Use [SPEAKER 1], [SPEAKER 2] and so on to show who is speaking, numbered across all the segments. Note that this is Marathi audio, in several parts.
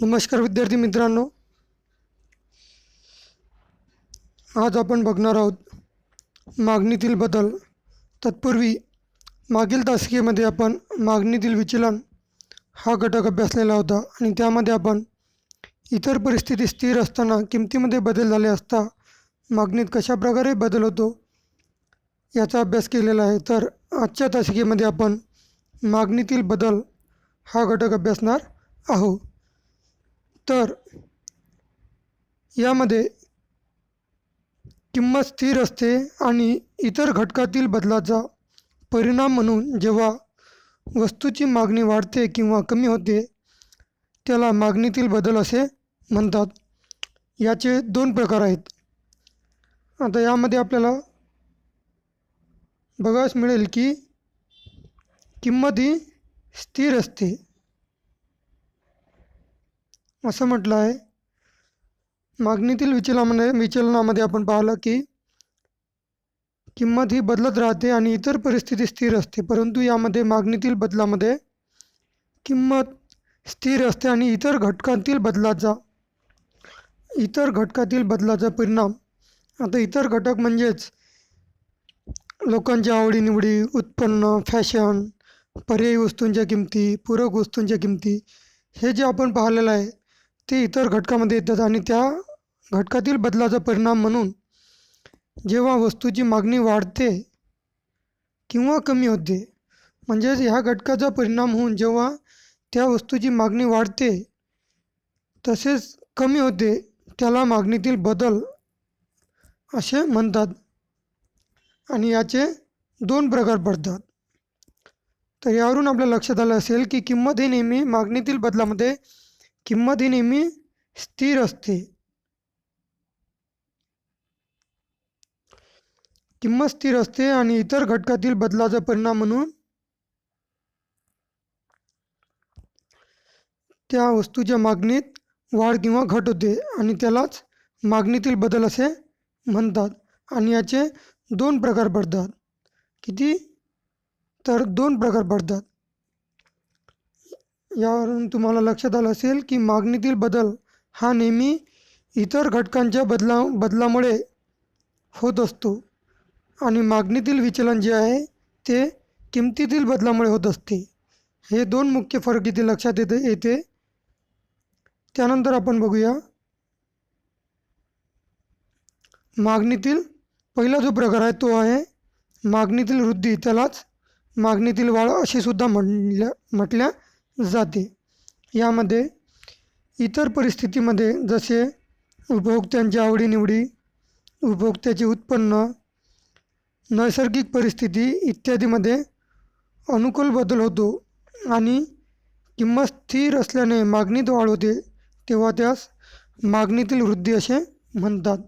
[SPEAKER 1] नमस्कार विद्यार्थी मित्रांनो. आज आपण बघणार आहोत मागणीतील बदल. तत्पूर्वी मागील तासिकेमध्ये आपण मागणीतील विचलन हा घटक अभ्यासलेला होता आणि त्यामध्ये आपण इतर परिस्थिती स्थिर असताना किमतीमध्ये बदल झाले असता मागणीत कशाप्रकारे बदल होतो याचा अभ्यास केलेला आहे. तर आजच्या तासिकेमध्ये आपण मागणीतील बदल हा घटक अभ्यासणार आहोत. तर यामध्ये किंमत स्थिर असते आणि इतर घटकातील बदलाचा परिणाम म्हणून जेव्हा वस्तूची मागणी वाढते किंवा कमी होते त्याला मागणीतील बदल असे म्हणतात. याचे दोन प्रकार आहेत. आता यामध्ये आपल्याला बघायस मिळेल की किंमत ही स्थिर असते. असं म्हटलं आहे. मागणीतील विचलनामध्ये विचलनामध्ये आपण पाहिलं की किंमत ही बदलत राहते आणि इतर परिस्थिती स्थिर असते. परंतु यामध्ये मागणीतील बदलामध्ये किंमत स्थिर असते आणि इतर घटकांतील बदलाचा इतर घटकातील बदलाचा परिणाम. आता इतर घटक म्हणजेच लोकांच्या आवडीनिवडी उत्पन्न फॅशन पर्यायी वस्तूंच्या किमती पूरक वस्तूंच्या किमती हे जे आपण पाहिलेलं आहे ते इतर घटकामध्ये येतात आणि त्या घटकातील बदलाचा परिणाम म्हणून जेव्हा वस्तूची मागणी वाढते किंवा कमी होते म्हणजेच ह्या घटकाचा परिणाम होऊन जेव्हा त्या वस्तूची मागणी वाढते तसेच कमी होते त्याला मागणीतील बदल असे म्हणतात आणि याचे दोन प्रकार पडतात. तर यावरून आपल्या लक्षात आलं असेल की किंमत ही नेहमी मागणीतील बदलामध्ये किंमत ही नेहमी स्थिर असते. किंमत स्थिर असते आणि इतर घटकातील बदलाचा परिणाम म्हणून त्या वस्तूच्या मागणीत वाढ किंवा घट होते आणि त्यालाच मागणीतील बदल असे म्हणतात आणि याचे दोन प्रकार पडतात. किती? तर दोन प्रकार पडतात. यावरून तुम्हाला लक्षात आलं असेल की मागणीतील बदल हा नेहमी इतर घटकांच्या बदला बदलामुळे होत असतो. आणि मागणीतील विचलन जे आहे ते किमतीतील बदलामुळे होत असते. हे दोन मुख्य फरक इथे लक्षात येते येते. त्यानंतर आपण बघूया. मागणीतील पहिला जो प्रकार आहे तो आहे मागणीतील वृद्धी. त्यालाच मागणीतील वाढ असे सुद्धा म्हणल्या म्हटल्या जाते. यामध्ये इतर परिस्थितीमध्ये जसे उपभोक्त्यांच्या आवडीनिवडी उपभोक्त्याचे उत्पन्न नैसर्गिक परिस्थिती इत्यादीमध्ये अनुकूल बदल होतो आणि किंमत स्थिर असल्याने मागणीत वाढ होते तेव्हा त्यास मागणीतील वृद्धी असे म्हणतात.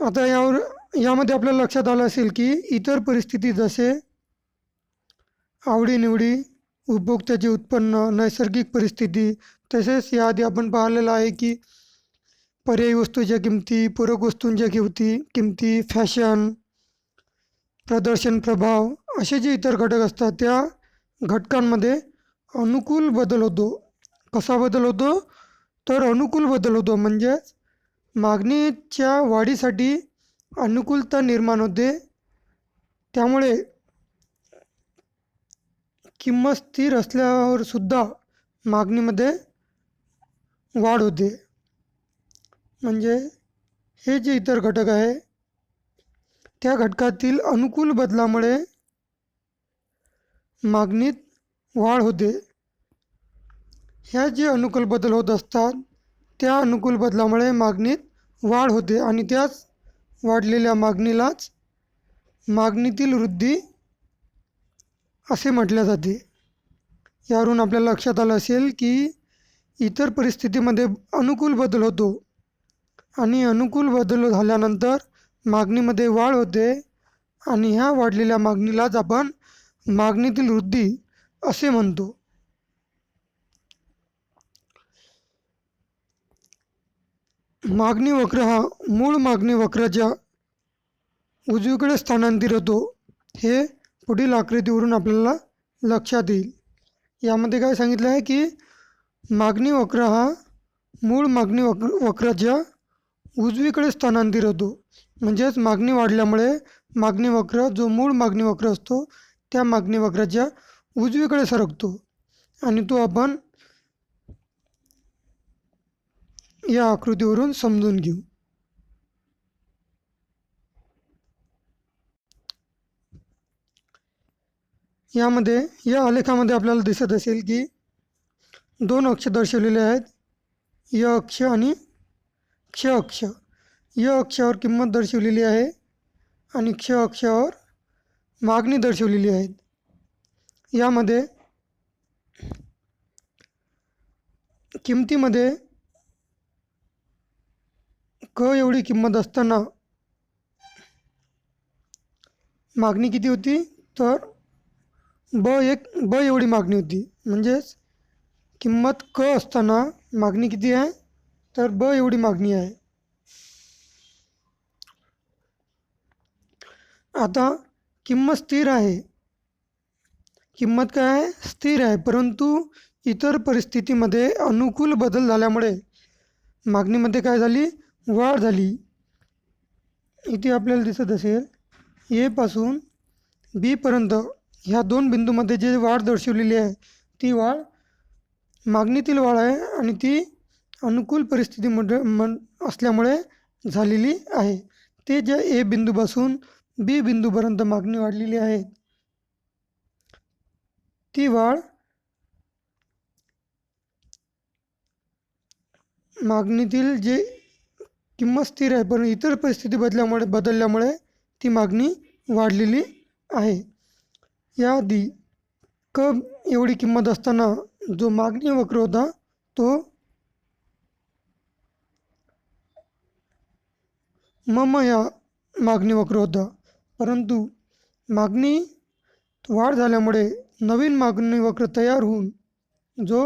[SPEAKER 1] आता यावर यामध्ये आपल्याला लक्षात आलं असेल की इतर परिस्थिती जसे आवडीनिवडी उपभोक्त्याचे उत्पन्न नैसर्गिक परिस्थिती तसेच याआधी आपण पाहिलेलं आहे की पर्यायी वस्तूच्या किमती पूरक वस्तूंच्या किमती किमती फॅशन प्रदर्शन प्रभाव असे जे इतर घटक असतात त्या घटकांमध्ये अनुकूल बदल होतो. कसा बदल होतो? तर अनुकूल बदल होतो. म्हणजेच मागणीच्या वाढीसाठी अनुकूलता निर्माण होते. त्यामुळे किंमत स्थिर असल्यावरसुद्धा मागणीमध्ये वाढ होते. म्हणजे हे जे इतर घटक आहे त्या घटकातील अनुकूल बदलामुळे मागणीत वाढ होते. ह्या जे अनुकूल बदल होत असतात त्या अनुकूल बदलामुळे मागणीत वाढ होते आणि त्याच वाढलेल्या मागणीलाच मागणीतील वृद्धी असे म्हटले जाते. यावरून आपल्या लक्षात आलं असेल की इतर परिस्थितीमध्ये अनुकूल बदल होतो. आणि अनुकूल बदल झाल्यानंतर मागणीमध्ये वाढ होते आणि ह्या वाढलेल्या मागणीलाच आपण मागणीतील वृद्धी असे म्हणतो. मागणी वक्र हा मूळ मागणी वक्राच्या उजवीकडे स्थानांतरित होतो. हे पुढील आकृतीवरून आपल्याला लक्षात येईल. यामध्ये काय सांगितलं आहे की मागणी वक्र हा मूळ मागणी वक्र वक्राच्या उजवीकडे स्थानांतरित होतो. म्हणजेच मागणी वाढल्यामुळे मागणी वक्र जो मूळ मागणी वक्र असतो त्या मागणी वक्राच्या उजवीकडे सरकतो. आणि तो आपण या आकृतीवरून समजून घेऊ. यामध्ये या आलेखामध्ये आपल्याला दिसत असेल की दोन अक्ष दर्शवलेले आहेत. य अक्ष आणि क्ष अक्ष. य अक्षावर किंमत दर्शवलेली आहे आणि क्ष अक्षावर मागणी दर्शवलेली आहे. यामध्ये किमतीमध्ये क एवढी किंमत असताना मागणी किती होती? तर ब एक ब एवढी मागणी होती. म्हणजेच किंमत क असताना मागणी किती आहे? तर ब एवढी मागणी आहे. आता किंमत स्थिर आहे. किंमत काय आहे? स्थिर आहे. परंतु इतर परिस्थितीमध्ये अनुकूल बदल झाल्यामुळे मागणीमध्ये काय झाली? वाढ झाली. इथे आपल्याला दिसत असेल एपासून बीपर्यंत ह्या दोन बिंदूमध्ये जे वाढ दर्शवलेली आहे ती वाढ मागणीतील वाढ आहे आणि ती अनुकूल परिस्थितीमध्ये मन असल्यामुळे झालेली आहे. ते ज्या ए बिंदूपासून बी बिंदूपर्यंत मागणी वाढलेली आहे ती वाढ मागणीतील जे किंमत स्थिर आहे पण इतर परिस्थिती बदल्यामुळे बदलल्यामुळे ती मागणी वाढलेली आहे. याआधी क एवढी किंमत असताना जो मागणी वक्र होता तो मम या मागणी वक्र होता परंतु मागणी वाढ झाल्यामुळे नवीन मागणी वक्र तयार होऊन जो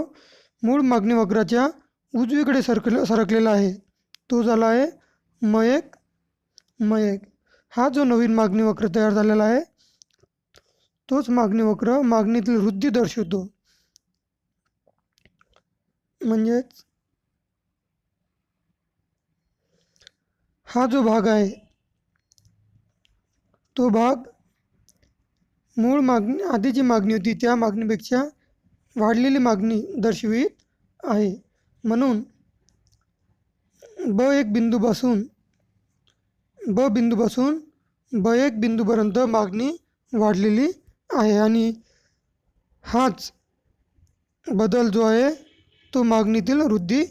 [SPEAKER 1] मूळ मागणी वक्राच्या उजवीकडे सरकले सरकलेला आहे तो झाला आहे मयक मयक. हा जो नवीन मागणी वक्र तयार झालेला आहे तोच मागणी वक्र मागणीतील वृद्धी दर्शवतो. म्हणजेच हा जो भाग आहे तो भाग मूळ मागणी आधी जी मागणी होती त्या मागणीपेक्षा वाढलेली मागणी दर्शवित आहे. म्हणून ब एक बिंदूपासून ब बिंदूपासून ब एक बिंदूपर्यंत मागणी वाढलेली आहे आणि हाच बदल जो आहे तो मागणीतील वृद्धी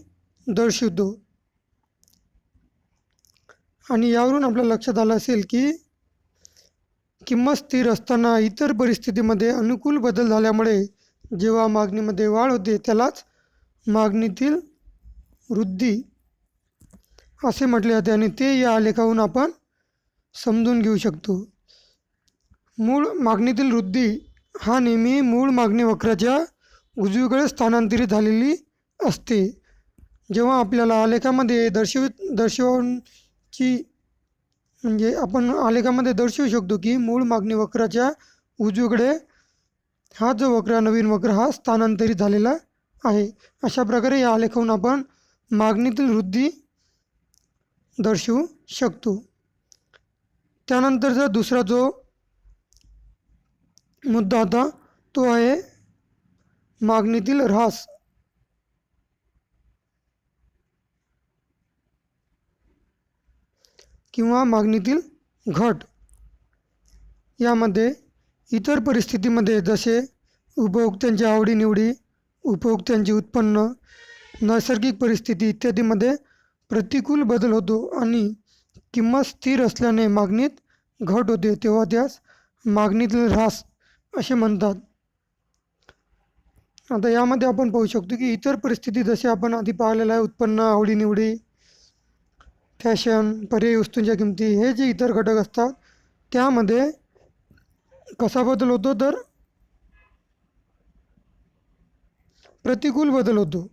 [SPEAKER 1] दर्शवतो. आणि यावरून आपल्या लक्षात आलं असेल की किंमत स्थिर असताना इतर परिस्थितीमध्ये अनुकूल बदल झाल्यामुळे जेव्हा मागणीमध्ये वाढ होते त्यालाच मागणीतील वृद्धी असे म्हटले जाते. आणि ते या आलेखाहून आपण समजून घेऊ शकतो. मूळ मागणीतील वृद्धी हा नेहमी मूळ मागणी वक्राच्या उजवीकडे स्थानांतरित झालेली असते. जेव्हा आपल्याला आलेखामध्ये दर्शवित दर्शवची म्हणजे आपण आलेखामध्ये दर्शवू शकतो की मूळ मागणी वक्राच्या उजवीकडे हा जो वक्र नवीन वक्र हा स्थानांतरित झालेला आहे. अशा प्रकारे या आलेखाहून आपण मागणीतील वृद्धी दर्शवू शकतो. त्यानंतरचा दुसरा जो मुद्दा होता तो आहे मागणीतील ऱ्हास. किंवा मागणीतील घट. यामध्ये इतर परिस्थितीमध्ये जसे उपभोक्त्यांच्या आवडीनिवडी उपभोक्त्यांचे उत्पन्न नैसर्गिक परिस्थिती इत्यादीमध्ये प्रतिकूल बदल होतो आणि किंमत स्थिर असल्याने मागणीत घट होते तेव्हा त्यास मागणीतील ऱ्हास असे म्हणतात. आता यामध्ये आपण पाहू शकतो की इतर परिस्थिती जसे आपण आधी पाहिलेलं आहे उत्पन्न आवडीनिवडी फॅशन पर्यायी वस्तूंच्या किमती हे जे इतर घटक असतात त्यामध्ये कसा बदल होतो? तर प्रतिकूल बदल होतो.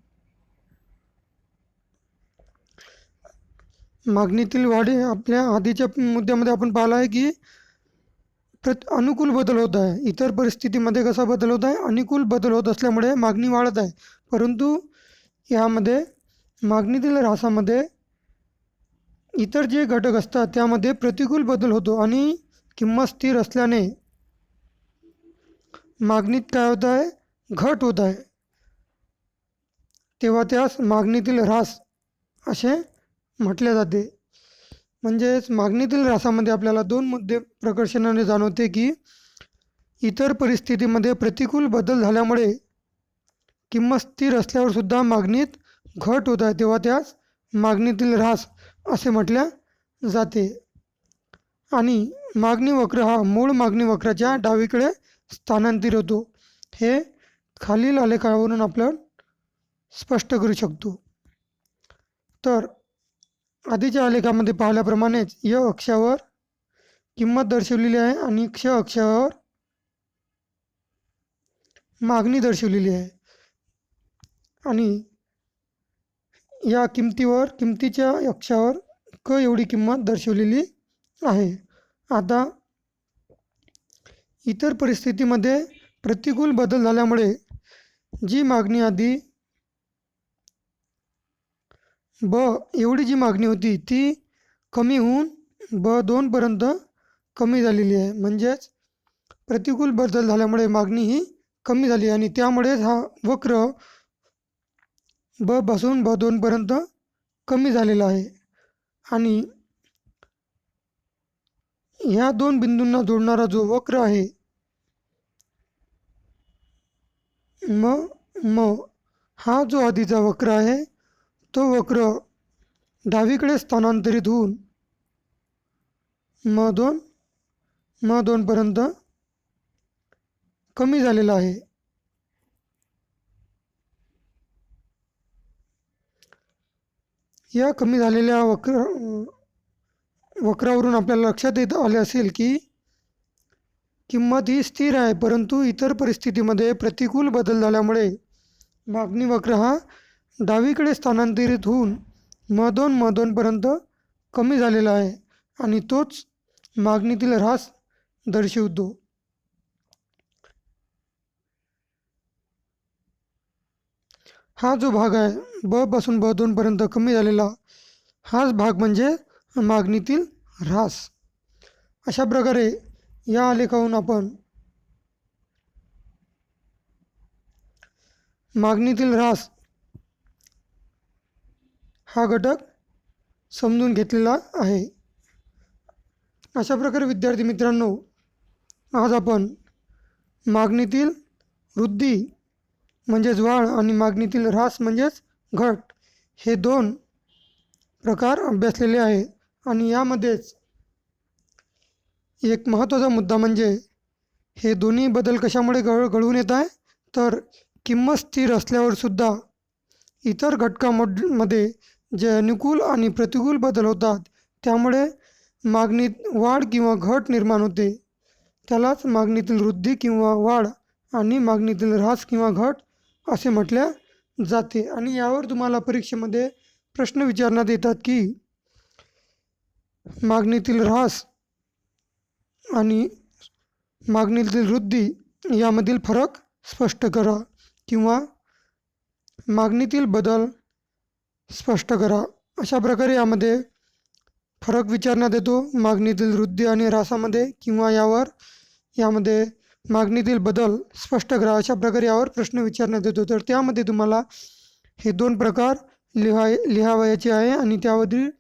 [SPEAKER 1] मागणीतील वाढी आपल्या आधीच्या मुद्द्यामध्ये आपण पाहिलं आहे की प्रत अनुकूल बदल होत आहे. इतर परिस्थितीमध्ये कसा बदल होत आहे? अनुकूल बदल होत असल्यामुळे मागणी वाढत आहे. परंतु यामध्ये मागणीतील ऱ्हासामध्ये इतर जे घटक असतात त्यामध्ये प्रतिकूल बदल होतो आणि किंमत स्थिर असल्याने मागणीत काय होत आहे? घट होत आहे. तेव्हा त्यास मागणीतील ऱ्हास असे म्हटले जाते. म्हणजेच मागणीतील ऱ्हासामध्ये आपल्याला दोन मुद्दे प्रकर्षणाने जाणवते की इतर परिस्थितीमध्ये प्रतिकूल बदल झाल्यामुळे किंमत स्थिर असल्यावर सुद्धा मागणीत घट होत आहे तेव्हा त्यास मागणीतील ऱ्हास असे म्हटल्या जाते. आणि मागणी वक्र हा मूळ मागणी वक्राच्या डावीकडे स्थानांतर होतो. हे खालील आलेखावरून आपण स्पष्ट करू शकतो. तर आधीच्या आलेखामध्ये पाहिल्याप्रमाणेच य अक्षावर किंमत दर्शवलेली आहे आणि क्ष अक्षावर मागणी दर्शवलेली आहे. आणि या किमतीवर किमतीच्या अक्षावर क एवढी किंमत दर्शवलेली आहे. आता इतर परिस्थितीमध्ये प्रतिकूल बदल झाल्यामुळे जी मागणी आधी ब एवढी जी मागणी होती ती कमी होऊन ब दोनपर्यंत कमी झालेली आहे. म्हणजेच प्रतिकूल बदल झाल्यामुळे मागणी ही कमी झाली आणि त्यामुळेच हा वक्र ब पासून ब दोनपर्यंत कमी झालेला आहे. आणि ह्या दोन बिंदूंना जोडणारा जो वक्र आहे म म हा जो आधीचा वक्र आहे तो वक्र डावीकडे स्थानांतरित होऊन म दोन म दोनपर्यंत कमी झालेला आहे. या कमी झालेल्या वक्र वक्रावरून आपल्याला लक्षात येत आले असेल की किंमत ही स्थिर आहे परंतु इतर परिस्थितीमध्ये प्रतिकूल बदल झाल्यामुळे मागणी वक्र हा डावीकडे स्थानांतरित होऊन म दोन म दोनपर्यंत कमी झालेला आहे आणि तोच मागणीतील ऱ्हास दर्शवतो. हा जो भाग आहे ब पासून ब दोनपर्यंत कमी झालेला हाच भाग म्हणजे मागणीतील ऱ्हास. अशा प्रकारे या आलेखाहून आपण मागणीतील ऱ्हास हा घटक समजून घेतलेला आहे. अशा प्रकारे विद्यार्थी मित्रांनो आज आपण मागणीतील वृद्धी म्हणजेच वाढ आणि मागणीतील ऱ्हास म्हणजेच घट हे दोन प्रकार अभ्यासलेले आहे आणि यामध्येच एक महत्त्वाचा मुद्दा म्हणजे हे दोन्ही बदल कशामुळे घड घडवून येत आहे? तर किंमत स्थिर असल्यावरसुद्धा इतर घटकामध्ये जे अनुकूल आणि प्रतिकूल बदल होतात त्यामुळे मागणीत वाढ किंवा घट निर्माण होते. त्यालाच मागणीतील वृद्धी किंवा वाढ आणि मागणीतील ऱ्हास किंवा घट असे म्हटल्या जाते. आणि यावर तुम्हाला परीक्षेमध्ये प्रश्न विचारण्यात येतात की मागणीतील ऱ्हास आणि मागणीतील वृद्धी यामधील फरक स्पष्ट करा किंवा मागणीतील बदल स्पष्ट करा. अशा प्रकारे यामध्ये फरक विचारण्यात येतो. मागणीतील वृद्धी आणि ऱ्हासामध्ये किंवा यावर यामध्ये मागणीतील बदल स्पष्ट करा. अशा प्रकारे यावर प्रश्न विचारण्यात येतो. तर त्यामध्ये तुम्हाला हे दोन प्रकार लिहाय लिहावयाचे आहे आणि त्यावरील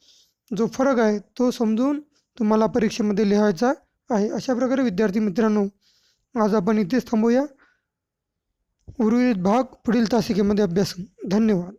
[SPEAKER 1] जो फरक आहे तो समजून तुम्हाला परीक्षेमध्ये लिहायचा आहे. अशा प्रकारे विद्यार्थी मित्रांनो आज आपण इथेच थांबूया. उर्वरित भाग पुढील तासिकेमध्ये अभ्यास. धन्यवाद.